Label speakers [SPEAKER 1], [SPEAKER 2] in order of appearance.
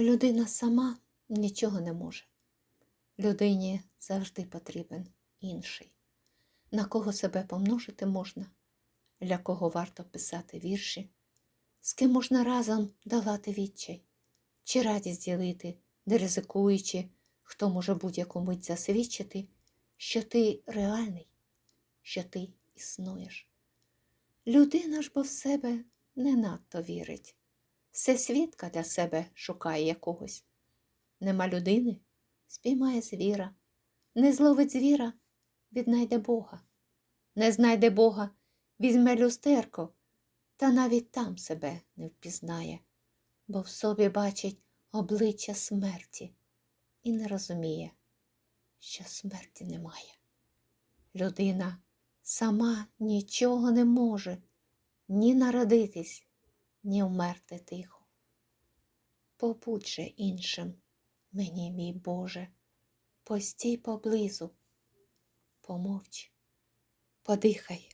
[SPEAKER 1] Людина сама нічого не може. Людині завжди потрібен інший, на кого себе помножити можна, для кого варто писати вірші, з ким можна разом долати відчай, чи радість ділити, не ризикуючи, хто може будь-яку мить засвідчити, що ти реальний, що ти існуєш. Людина ж бо в себе не надто вірить, все свідка для себе шукає якогось. Нема людини, спіймає звіра, не зловить звіра, віднайде Бога. Не знайде Бога, візьме люстерко, та навіть там себе не впізнає, бо в собі бачить обличчя смерті і не розуміє, що смерті немає. Людина сама нічого не може ні народитись, ні вмерти тихо. Побудь же іншим, мені, мій Боже, постій поблизу, помовч, подихай